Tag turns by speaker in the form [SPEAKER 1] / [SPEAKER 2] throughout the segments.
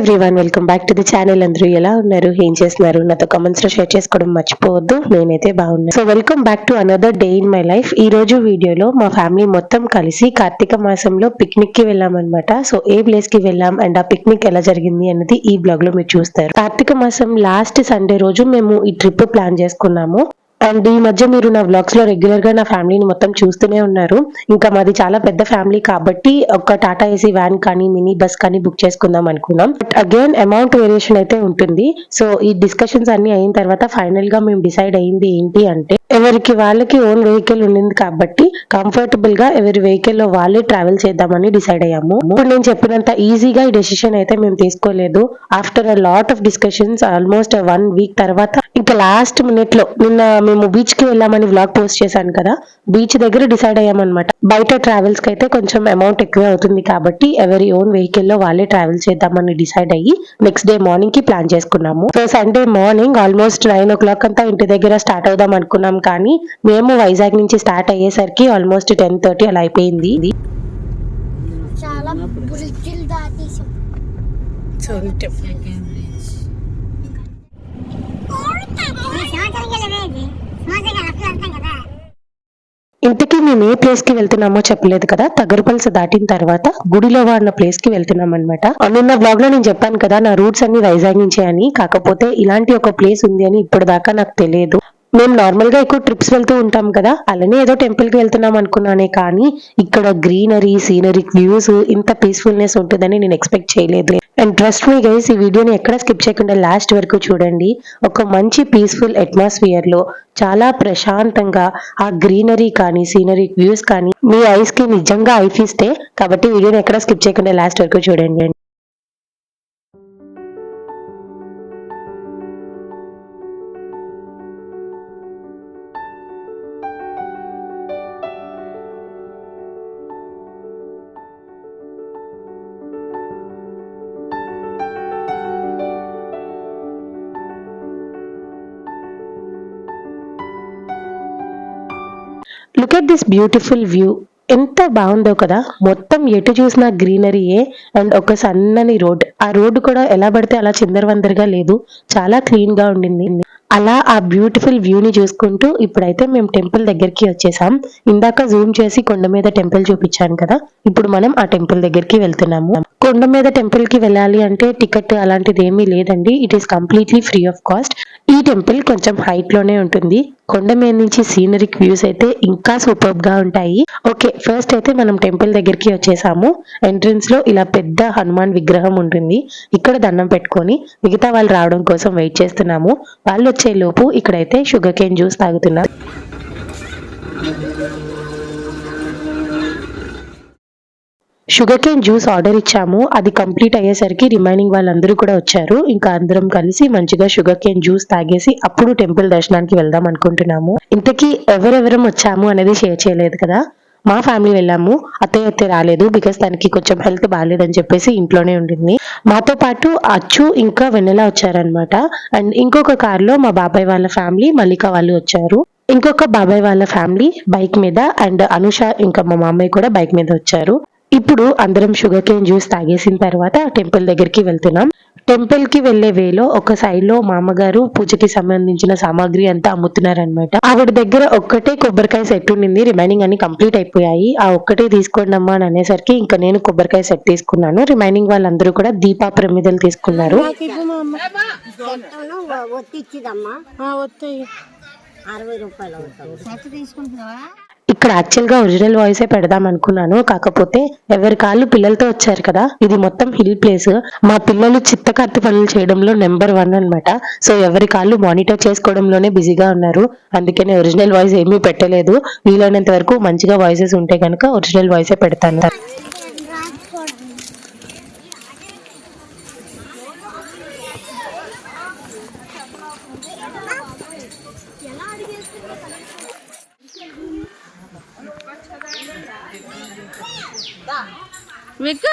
[SPEAKER 1] Everyone welcome back to the channel. అందరూ ఎలా ఉన్నారు? ఏం చేస్తున్నారు? నాతో కామెంట్స్లో షేర్ చేసుకోవడం మర్చిపోవద్దు. నేనైతే బాగున్నాను so welcome back to another day in my life ఈ రోజు వీడియోలో మా ఫ్యామిలీ మొత్తం కలిసి కార్తీక మాసంలో పిక్నిక్కి వెళ్ళాం అనమాట సో ఏ ప్లేస్కి వెళ్ళాం అండ్ ఆ పిక్నిక్ ఎలా జరిగింది అన్నది ఈ బ్లాగ్లో మీరు చూస్తారు. కార్తీక మాసం లాస్ట్ సండే రోజు మేము ఈ ట్రిప్ ప్లాన్ చేసుకున్నాము. అండ్ ఈ మధ్య మీరు నా వ్లాగ్స్లో రెగ్యులర్గా నా ఫ్యామిలీని మొత్తం చూస్తూనే ఉన్నారు. ఇంకా మాది చాలా పెద్ద ఫ్యామిలీ కాబట్టి ఒక టాటా ఏసీ వ్యాన్ కానీ మినీ బస్ కానీ బుక్ చేసుకుందాం అనుకున్నాం. బట్ అగైన్ అమౌంట్ వేరియేషన్ అయితే ఉంటుంది. సో ఈ డిస్కషన్స్ అన్ని అయిన తర్వాత ఫైనల్గా మేము డిసైడ్ అయింది ఏంటి అంటే ఎవరికి వాళ్ళకి ఓన్ వెహికల్ ఉండింది కాబట్టి కంఫర్టబుల్గా ఎవరి వెహికల్లో వాళ్ళే ట్రావెల్ చేద్దామని డిసైడ్ అయ్యాము. ఇప్పుడు నేను చెప్పినంత ఈజీగా ఈ డెసిషన్ అయితే మేము తీసుకోలేదు. After a lot of discussions almost one week తర్వాత ఇంకా లాస్ట్ మినిట్లో నిన్న మేము బీచ్కి వెళ్ళామని వ్లాగ్ పోస్ట్ చేశాను కదా. బీచ్ దగ్గర డిసైడ్ అయ్యామన్నమాట. బయట ట్రావెల్స్కి అయితే కొంచెం అమౌంట్ ఎక్కువ అవుతుంది కాబట్టి ఎవరి ఓన్ వెహికల్లో వాళ్ళే ట్రావెల్ చేద్దామని డిసైడ్ అయ్యి నెక్స్ట్ డే మార్నింగ్కి ప్లాన్ చేసుకున్నాము. So Sunday morning almost nine o'clock అంతా ఇంటి దగ్గర స్టార్ట్ అవుదాం అనుకున్నాం కానీ మేము వైజాగ్ నుంచి స్టార్ట్ అయ్యేసరికి ఆల్మోస్ట్ టెన్ థర్టీ అలా అయిపోయింది.
[SPEAKER 2] చాలా
[SPEAKER 1] మేము ఏ ప్లేస్కి వెళ్తున్నామో చెప్పలేదు కదా. తగరుపల్స దాటిన తర్వాత గుడిలో వాడిన ప్లేస్కి వెళ్తున్నాం అనమాట నిన్న బ్లాగ్లో నేను చెప్పాను కదా నా రూట్స్ అన్ని వైజాగ్ నుంచే అని. కాకపోతే ఇలాంటి ఒక ప్లేస్ ఉంది అని ఇప్పుడు దాకా నాకు తెలియదు. మేము నార్మల్గా ఎక్కువ ట్రిప్స్ వెళ్తూ ఉంటాం కదా అలానే ఏదో టెంపుల్కి వెళ్తున్నాం అనుకున్నానే కానీ ఇక్కడ గ్రీనరీ సీనరీ వ్యూస్ ఇంత పీస్ఫుల్నెస్ ఉంటుందని నేను ఎక్స్పెక్ట్ చేయలేదు. అండ్ ట్రస్ట్ మీ గైస్ ఈ వీడియోని ఎక్కడ స్కిప్ చేయకుండా లాస్ట్ వరకు చూడండి. ఒక మంచి పీస్ఫుల్ అట్మాస్ఫియర్లో చాలా ప్రశాంతంగా ఆ గ్రీనరీ కానీ సీనరీ వ్యూస్ కానీ మీ ఐస్కి నిజంగా ఐఫిస్తే కాబట్టి వీడియోని ఎక్కడ స్కిప్ చేయకుండా లాస్ట్ వరకు చూడండి. Look at this beautiful view ఎంత బాగుందో కదా. మొత్తం ఎటు చూసినా గ్రీనరీయే అండ్ ఒక సన్నని రోడ్. ఆ రోడ్డు కూడా ఎలా పడితే అలా చిందరవందరగా లేదు. చాలా క్లీన్గా ఉండింది. అలా ఆ బ్యూటిఫుల్ వ్యూని చూసుకుంటూ ఇప్పుడైతే మేము టెంపుల్ దగ్గరికి వచ్చేసాం. ఇందాక జూమ్ చేసి కొండ మీద టెంపుల్ చూపించాను కదా. ఇప్పుడు మనం ఆ టెంపుల్ దగ్గరికి వెళ్తున్నాము. కొండ మీద టెంపుల్కి వెళ్ళాలి అంటే టికెట్ అలాంటిది ఏమీ లేదండి. It is completely free of cost ఈ టెంపుల్ కొంచెం హైట్లోనే ఉంటుంది. కొండ మీద నుంచి సీనరిక్ వ్యూస్ అయితే ఇంకా సూపర్గా ఉంటాయి. ఓకే ఫస్ట్ అయితే మనం టెంపుల్ దగ్గరికి వచ్చేసాము. ఎంట్రన్స్లో ఇలా పెద్ద హనుమాన్ విగ్రహం ఉంటుంది. ఇక్కడ దండం పెట్టుకొని మిగతా వాళ్ళు రావడం కోసం వెయిట్ చేస్తున్నాము. వాళ్ళు వచ్చే లోపు ఇక్కడైతే షుగర్ కేన్ జ్యూస్ తాగుతున్నారు. షుగర్ కేన్ జ్యూస్ ఆర్డర్ ఇచ్చాము. అది కంప్లీట్ అయ్యేసరికి రిమైనింగ్ వాళ్ళందరూ కూడా వచ్చారు. ఇంకా అందరం కలిసి మంచిగా షుగర్ కేన్ జ్యూస్ తాగేసి అప్పుడు టెంపుల్ దర్శనానికి వెళ్దాం అనుకుంటున్నాము. ఇంతకీ ఎవరెవరం వచ్చాము అనేది షేర్ చేయలేదు కదా. మా ఫ్యామిలీ వెళ్ళాము. అత్తయ్య అత్తయ్య రాలేదు బికాస్ తనకి కొంచెం హెల్త్ బాగాలేదని చెప్పేసి ఇంట్లోనే ఉండింది. మాతో పాటు అచ్చు ఇంకా వెన్నెల వచ్చారనమాట అండ్ ఇంకొక కార్లో మా బాబాయ్ వాళ్ళ ఫ్యామిలీ మల్లిక వాళ్ళు వచ్చారు. ఇంకొక బాబాయ్ వాళ్ళ ఫ్యామిలీ బైక్ మీద అండ్ అనుష ఇంకా మా మామయ్య కూడా బైక్ మీద వచ్చారు. ఇప్పుడు అందరం షుగర్ కేన్ జ్యూస్ తాగేసిన తర్వాత టెంపుల్ దగ్గరికి వెళ్తున్నాం. టెంపుల్కి వెళ్ళే వేలో ఒక సైడ్లో మామగారు పూజకి సంబంధించిన సామాగ్రి అంతా అమ్ముతున్నారనమాట ఆవిడ దగ్గర ఒక్కటే కొబ్బరికాయ సెట్ ఉండింది రిమైనింగ్ అన్ని కంప్లీట్ అయిపోయాయి. ఆ ఒక్కటే తీసుకోండి అమ్మా అని అనేసరికి ఇంకా నేను కొబ్బరికాయ సెట్ తీసుకున్నాను. రిమైనింగ్ వాళ్ళందరూ కూడా దీపా ప్రమిదలు తీసుకున్నారు
[SPEAKER 2] అరవై రూపాయలు తీసుకుంటున్నావా?
[SPEAKER 1] ఇక్కడ యాక్చువల్గా ఒరిజినల్ వాయిసే పెడదాం అనుకున్నాను. కాకపోతే ఎవరి కాళ్ళు పిల్లలతో వచ్చారు కదా. ఇది మొత్తం హిల్ ప్లేస్. మా పిల్లలు చిత్తకత్తి పనులు చేయడంలో నెంబర్ వన్ అన్నమాట. సో ఎవరి కాళ్ళు మానిటర్ చేసుకోవడంలోనే బిజీగా ఉన్నారు. అందుకనే ఒరిజినల్ వాయిస్ ఏమీ పెట్టలేదు. వీలైనంత వరకు మంచిగా వాయిసెస్ ఉంటే కనుక ఒరిజినల్ వాయిసే పెడతాను. வெக்க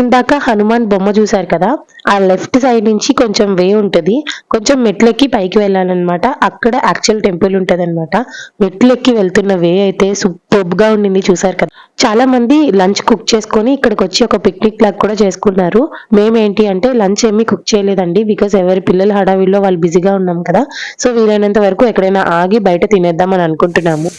[SPEAKER 1] ఇందాక హనుమాన్ బొమ్మ చూశారు కదా ఆ లెఫ్ట్ సైడ్ నుంచి కొంచెం వే ఉంటది. కొంచెం మెట్లెక్కి పైకి వెళ్ళాలన్నమాట. అక్కడ యాక్చువల్ టెంపుల్ ఉంటుంది అనమాట మెట్లెక్కి వెళ్తున్న వే అయితే సూపర్బ్గా ఉండింది చూసారు కదా. చాలా మంది లంచ్ కుక్ చేసుకొని ఇక్కడికి వచ్చి ఒక పిక్నిక్ లాగా కూడా చేసుకున్నారు. మేమేంటి అంటే లంచ్ ఏమీ కుక్ చేయలేదండి. బికాస్ ఎవరి పిల్లల హడావిల్లో వాళ్ళు బిజీగా ఉన్నాం కదా. సో వీలైనంత వరకు ఎక్కడైనా ఆగి బయట తినేద్దాం అని అనుకుంటున్నాము.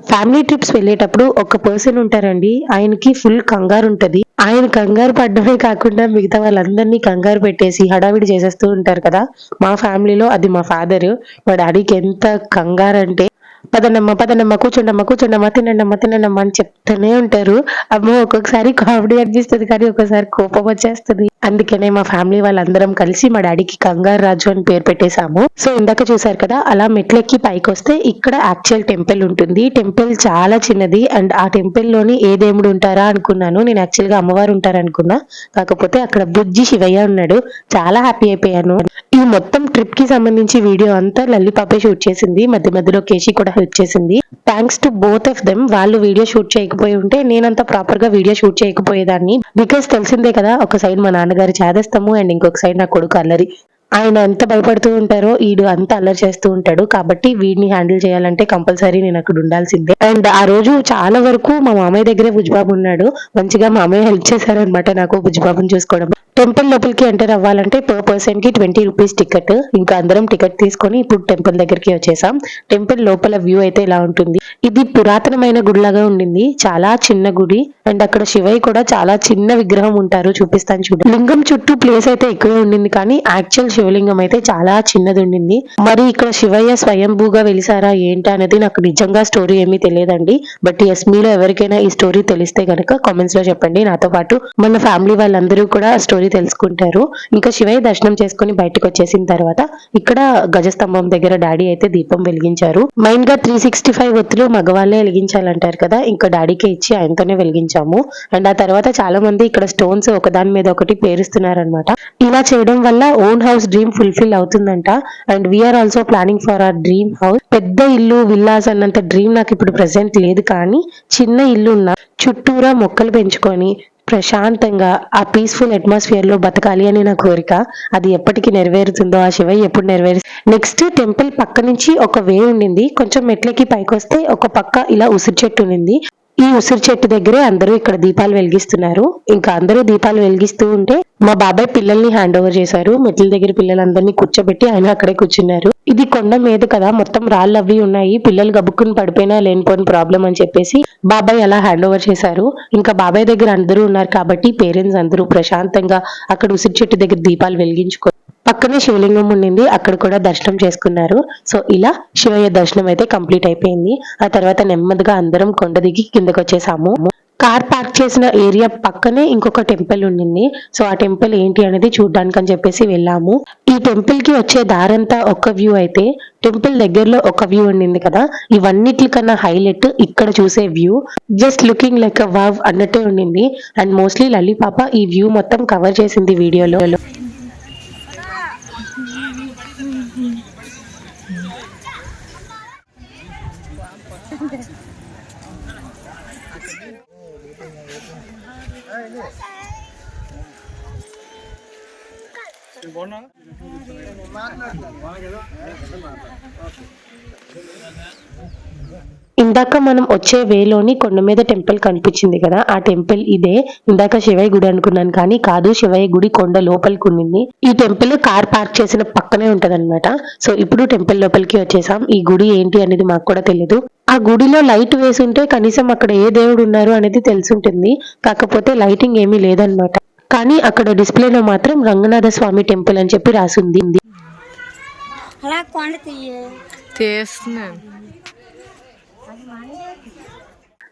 [SPEAKER 1] ఫ్యామిలీ ట్రిప్స్ వెళ్ళేటప్పుడు ఒక పర్సన్ ఉంటారండి. ఆయనకి ఫుల్ కంగారు ఉంటది. ఆయన కంగారు పడ్డమే కాకుండా మిగతా వాళ్ళందరినీ కంగారు పెట్టేసి హడావిడి చేసేస్తూ ఉంటారు కదా. మా ఫ్యామిలీలో అది మా ఫాదర్ మా డాడీకి ఎంత కంగారు అంటే పదనమ్మ పదనమ్మ కూర్చోండమ్మ కూర్చోండమ్మ తినండమ్మ తినండమ్మ అని చెప్తూనే ఉంటారు. అమ్మ ఒక్కొక్కసారి కామెడీ అనిపిస్తుంది కానీ ఒక్కొక్కసారి కోపం వచ్చేస్తుంది. అందుకనే మా ఫ్యామిలీ వాళ్ళందరం కలిసి మా డాడీకి కంగారు రాజు అని పేరు పెట్టేశాము. సో ఇందాక చూసారు కదా అలా మెట్లెక్కి పైకి వస్తే ఇక్కడ యాక్చువల్ టెంపుల్ ఉంటుంది. టెంపుల్ చాలా చిన్నది అండ్ ఆ టెంపుల్లోని ఏ దేవుడు ఉంటారా అనుకున్నాను. నేను యాక్చువల్గా అమ్మవారు ఉంటారనుకున్నా. కాకపోతే అక్కడ బుజ్జి శివయ్య ఉన్నాడు. చాలా హ్యాపీ అయిపోయాను. ఈ మొత్తం ట్రిప్కి సంబంధించి వీడియో అంతా లల్లి పాపే షూట్ చేసింది. మధ్య మధ్యలో కేశి కూడా హెల్ప్ చేసింది. Thanks to both of them వాళ్ళు వీడియో షూట్ చేయకపోయి ఉంటే నేనంత ప్రాపర్గా వీడియో షూట్ చేయకపోయేదాన్ని. బికాస్ తెలిసిందే కదా ఒక సైడ్ మా నాన్నగారు చేదస్తము అండ్ ఇంకొక సైడ్ నా కొడుకు అల్లరి. ఆయన ఎంత భయపడుతూ ఉంటారో వీడు అంత అల్లరి చేస్తూ ఉంటాడు. కాబట్టి వీడిని హ్యాండిల్ చేయాలంటే కంపల్సరీ నేను అక్కడ ఉండాల్సిందే. అండ్ ఆ రోజు చాలా వరకు మా మామయ్య దగ్గరే బుజ్జిబాబు ఉన్నాడు. మంచిగా మామయ్య హెల్ప్ చేశారనమాట నాకు బుజ్జిబాబుని చూసుకోవడం. టెంపుల్ లోపలికి ఎంటర్ అవ్వాలంటే పర్ పర్సన్కి ట్వంటీ రూపీస్ టికెట్ ఇంకా అందరం టికెట్ తీసుకొని ఇప్పుడు టెంపుల్ దగ్గరికి వచ్చేసాం. టెంపుల్ లోపల వ్యూ అయితే ఇలా ఉంటుంది? ఇది పురాతనమైన గుడిలాగా ఉండింది. చాలా చిన్న గుడి. అండ్ అక్కడ శివయ్య కూడా చాలా చిన్న విగ్రహం ఉంటారు. చూపిస్తాను చూడండి లింగం చుట్టూ ప్లేస్ అయితే ఎక్కువే ఉండింది కానీ యాక్చువల్ శివలింగం అయితే చాలా చిన్నది ఉండింది. మరి ఇక్కడ శివయ్య స్వయంభూగా వెలిసారా ఏంటి అనేది నాకు నిజంగా స్టోరీ ఏమీ తెలియదండి. బట్ ఎస్ మీలో ఎవరికైనా ఈ స్టోరీ తెలిస్తే గనక కామెంట్స్లో చెప్పండి. నాతో పాటు మన ఫ్యామిలీ వాళ్ళందరూ కూడా స్టోరీ తెలుసుకుంటారు. ఇంకా శివయ్య దర్శనం చేసుకుని బయటకు వచ్చేసిన తర్వాత ఇక్కడ గజస్తంభం దగ్గర డాడీ అయితే దీపం వెలిగించారు. మెయిన్గా త్రీ సిక్స్టీ ఫైవ్ ఒత్తులు మగవాళ్ళే వెలిగించాలంటారు కదా ఇంకా డాడీకే ఇచ్చి ఆయనతోనే వెలిగించాము. అండ్ ఆ తర్వాత చాలా మంది ఇక్కడ స్టోన్స్ ఒకదాని మీద ఒకటి పేరుస్తున్నారనమాట ఇలా చేయడం వల్ల ఓన్ హౌస్ డ్రీమ్ ఫుల్ఫిల్ అవుతుందంట. And we are also planning for our dream house పెద్ద ఇల్లు విల్లాస్ అన్నంత డ్రీమ్ నాకు ఇప్పుడు ప్రెసెంట్ లేదు కానీ చిన్న ఇల్లు ఉన్న చుట్టూరా మొక్కలు పెంచుకొని ప్రశాంతంగా ఆ పీస్ఫుల్ అట్మాస్ఫియర్లో బతకాలి అని నా కోరిక. అది ఎప్పటికి నెరవేరుతుందో ఆ శివయ్య ఎప్పుడు నెరవేరు నెక్స్ట్ టెంపుల్ పక్క నుంచి ఒక వే ఉండింది. కొంచెం మెట్లకి పైకి వస్తే ఒక పక్క ఇలా ఉసిరి చెట్టు ఉండింది. ఈ ఉసిరి చెట్టు దగ్గరే అందరూ ఇక్కడ దీపాలు వెలిగిస్తున్నారు. ఇంకా అందరూ దీపాలు వెలిగిస్తూ ఉంటే మా బాబాయ్ పిల్లల్ని హ్యాండ్ ఓవర్ చేశారు. మెట్ల దగ్గర పిల్లలందరినీ కూర్చోబెట్టి ఆయన అక్కడే కూర్చున్నారు. ఇది కొండ మీద కదా మొత్తం రాళ్ళు అవి ఉన్నాయి. పిల్లలు గబుక్కుని పడిపోయినా లేనిపోని ప్రాబ్లం అని చెప్పేసి బాబాయ్ అలా హ్యాండ్ ఓవర్ చేశారు. ఇంకా బాబాయ్ దగ్గర అందరూ ఉన్నారు కాబట్టి పేరెంట్స్ అందరూ ప్రశాంతంగా అక్కడ ఉసిరి చెట్టు దగ్గర దీపాలు వెలిగించుకో పక్కనే శివలింగం ఉండింది. అక్కడ కూడా దర్శనం చేసుకున్నారు. సో ఇలా శివయ్య దర్శనం అయితే కంప్లీట్ అయిపోయింది. ఆ తర్వాత నెమ్మదిగా అందరం కొండ దిగి కిందకు వచ్చేసాము. కార్ పార్క్ చేసిన ఏరియా పక్కనే ఇంకొక టెంపుల్ ఉండింది. సో ఆ టెంపుల్ ఏంటి అనేది చూడడానికి అని చెప్పేసి వెళ్ళాము. ఈ టెంపుల్కి వచ్చే దారంతా ఒక వ్యూ అయితే టెంపుల్ దగ్గరలో ఒక వ్యూ ఉండింది కదా? ఇవన్నిటికన్నా హైలైట్ ఇక్కడ చూసే view. Just looking like wow అన్నట్టే ఉండింది. అండ్ మోస్ట్లీ లలిపాప పాప ఈ వ్యూ మొత్తం కవర్ చేసింది వీడియోలో. ఇందాక మనం వచ్చే వేలోని కొండ మీద టెంపుల్ కనిపించింది కదా ఆ టెంపుల్ ఇదే. ఇందాక శివయ్య గుడి అనుకున్నాను కానీ కాదు శివయ్య గుడి కొండ లోపలికి ఉండింది ఈ టెంపుల్ కార్ పార్క్ చేసిన పక్కనే ఉంటదన్నమాట. సో ఇప్పుడు టెంపుల్ లోపలికి వచ్చేసాం. ఈ గుడి ఏంటి అనేది మాకు కూడా తెలియదు ఆ గుడిలో లైట్ వేసి ఉంటే కనీసం అక్కడ ఏ దేవుడు ఉన్నారు అనేది తెలిసి ఉంటుంది కాకపోతే లైటింగ్ ఏమీ లేదన్నమాట. కానీ అక్కడ డిస్ప్లేలో మాత్రం రంగనాథ స్వామి టెంపుల్ అని చెప్పి రాసింది.
[SPEAKER 2] అలా కొండ తీయ.
[SPEAKER 3] తీస్తున్నాను.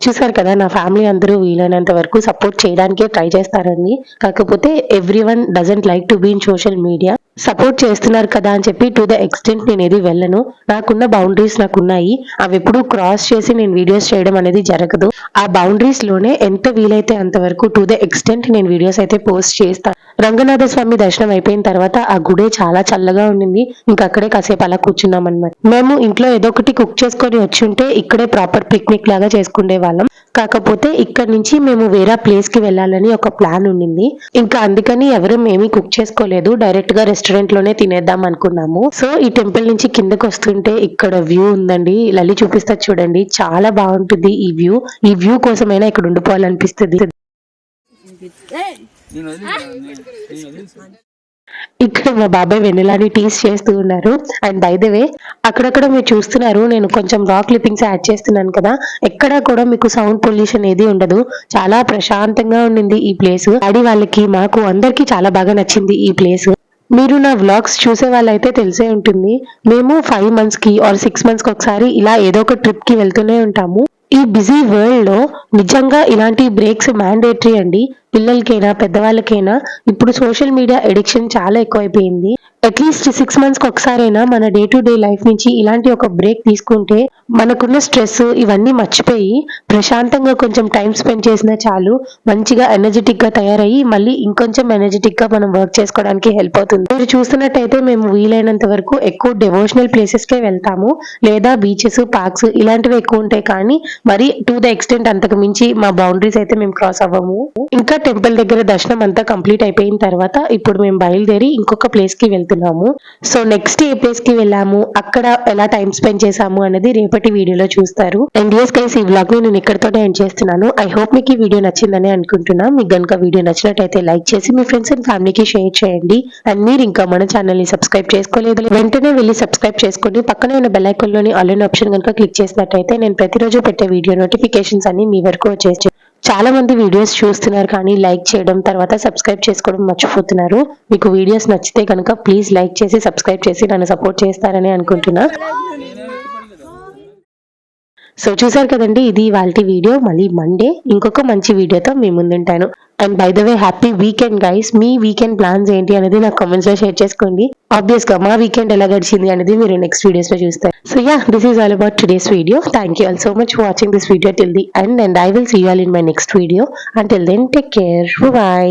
[SPEAKER 1] చూసారు కదా నా ఫ్యామిలీ అందరూ వీలైనంత వరకు సపోర్ట్ చేయడానికే ట్రై చేస్తారండి కాకపోతే everyone doesn't like to be in social media. Support చేస్తున్నారు కదా అని చెప్పి టు ద ఎక్స్టెంట్ నేను ఏది వెళ్ళను. నాకున్న బౌండరీస్ నాకు ఉన్నాయి అవి ఎప్పుడు క్రాస్ చేసి నేను వీడియోస్ చేయడం అనేది జరగదు. ఆ బౌండరీస్లోనే ఎంత వీలైతే అంతవరకు టు ద ఎక్స్టెంట్ నేను వీడియోస్ అయితే పోస్ట్ చేస్తాను రంగనాథ స్వామి దర్శనం అయిపోయిన తర్వాత ఆ గుడే చాలా చల్లగా ఉండింది. ఇంకా అక్కడే కాసేపు అలా కూర్చున్నాం అనమాట మేము ఇంట్లో ఏదో ఒకటి కుక్ చేసుకొని వచ్చి ఉంటే ఇక్కడే ప్రాపర్ పిక్నిక్ లాగా చేసుకునే వాళ్ళం. కాకపోతే ఇక్కడ నుంచి మేము వేరే ప్లేస్కి వెళ్ళాలని ఒక ప్లాన్ ఉండింది. ఇంకా అందుకని ఎవరు ఏమీ కుక్ చేసుకోలేదు. డైరెక్ట్గా రెస్టారెంట్లోనే తినేద్దాం అనుకున్నాము. సో ఈ టెంపుల్ నుంచి కిందకి వస్తుంటే ఇక్కడ వ్యూ ఉందండి. లలి చూపిస్తా చూడండి. చాలా బాగుంటుంది ఈ వ్యూ ఈ వ్యూ కోసమైనా ఇక్కడ ఉండిపోవాలనిపిస్తుంది. ఇక్కడ మా బాబాయ్ వెన్నెలాని టీస్ చేస్తూ ఉన్నారు. అండ్ బై ద వే అక్కడక్కడ మీరు చూస్తున్నారు నేను కొంచెం రా క్లిప్పింగ్స్ యాడ్ చేస్తున్నాను కదా. ఎక్కడా కూడా మీకు సౌండ్ పొల్యూషన్ ఏది ఉండదు. చాలా ప్రశాంతంగా ఉండింది ఈ ప్లేస్ డాడీ వాళ్ళకి మాకు అందరికీ చాలా బాగా నచ్చింది ఈ ప్లేస్ మీరు నా వ్లాగ్స్ చూసే వాళ్ళైతే తెలిసే ఉంటుంది. మేము ఫైవ్ మంత్స్కి ఆర్ సిక్స్ మంత్స్కి ఒకసారి ఇలా ఏదో ఒక ట్రిప్కి వెళ్తూనే ఉంటాము. ఈ బిజీ వరల్డ్లో నిజంగా ఇలాంటి బ్రేక్స్ మ్యాండేటరీ అండి. పిల్లలకైనా పెద్దవాళ్ళకైనా ఇప్పుడు సోషల్ మీడియా ఎడిక్షన్ చాలా ఎక్కువైపోయింది. అట్లీస్ట్ సిక్స్ మంత్స్కి ఒకసారైనా మన డే టు డే లైఫ్ నుంచి ఇలాంటి ఒక బ్రేక్ తీసుకుంటే మనకున్న స్ట్రెస్ ఇవన్నీ మర్చిపోయి ప్రశాంతంగా కొంచెం టైం స్పెండ్ చేసినా చాలు మంచిగా ఎనర్జెటిక్గా తయారయ్యి మళ్ళీ ఇంకొంచెం ఎనర్జెటిక్గా మనం వర్క్ చేసుకోవడానికి హెల్ప్ అవుతుంది. మీరు చూస్తున్నట్టయితే మేము వీలైనంత వరకు ఎక్కువ డెవోషనల్ ప్లేసెస్ కే వెళ్తాము. లేదా బీచెస్ పార్క్స్ ఇలాంటివి ఎక్కువ ఉంటాయి కానీ మరి టు ద ఎక్స్టెంట్ అంతకు మించి మా బౌండరీస్ అయితే మేము క్రాస్ అవ్వము. ఇంకా టెంపుల్ దగ్గర దర్శనం అంతా కంప్లీట్ అయిపోయిన తర్వాత ఇప్పుడు మేము బయలుదేరి ఇంకొక ప్లేస్కి వెళ్తున్నాము. సో నెక్స్ట్ ఏ ప్లేస్కి వెళ్ళాము? అక్కడ ఎలా టైం స్పెండ్ చేసాము అనేది రేపటి వీడియోలో చూస్తారు. అండ్ ఎస్ గైస్ ఈ బ్లాగ్ని నేను ఇక్కడతోనే ఎండ్ చేస్తున్నాను. ఐ హోప్ మీకు ఈ వీడియో నచ్చిందని అనుకుంటున్నా. మీకు కనుక వీడియో నచ్చినట్టయితే లైక్ చేసి మీ ఫ్రెండ్స్ అండ్ ఫ్యామిలీకి షేర్ చేయండి. అండ్ మీరు ఇంకా మన ఛానల్ని సబ్స్క్రైబ్ చేసుకోలేదు వెంటనే వెళ్ళి సబ్స్క్రైబ్ చేసుకోండి. పక్కనే ఉన్న బెల్ ఐకాన్లోని ఆల్ ఆప్షన్ కనుక క్లిక్ చేసినట్టయితే నేను ప్రతిరోజు పెట్టే వీడియో నోటిఫికేషన్స్ అన్ని మీ వరకు వచ్చేసి చాలా మంది వీడియోస్ చూస్తున్నారు కానీ లైక్ చేయడం తర్వాత సబ్స్క్రైబ్ చేసుకోవడం మర్చిపోతున్నారు. మీకు వీడియోస్ నచ్చితే కనుక ప్లీజ్ లైక్ చేసి సబ్స్క్రైబ్ చేసి నన్ను సపోర్ట్ చేస్తారని అనుకుంటున్నా. సో చూసారు కదండి ఇది వాళ్ళ వీడియో. మళ్ళీ మండే ఇంకొక మంచి వీడియోతో మీ ముందుంటాను. And by the way happy weekend guys me weekend plans ఏంటి అనేది నాకు కామెంట్స్లో షేర్ చేసుకోండి. ఆబ్వియస్గా మా వీకెండ్ ఎలా గడిచింది అనేది మీరు నెక్స్ట్ వీడియోస్లో చూస్తారు. So ya this is all about today's video thank you all so much watching this video till the end and I will see you all in my next video until then take care bye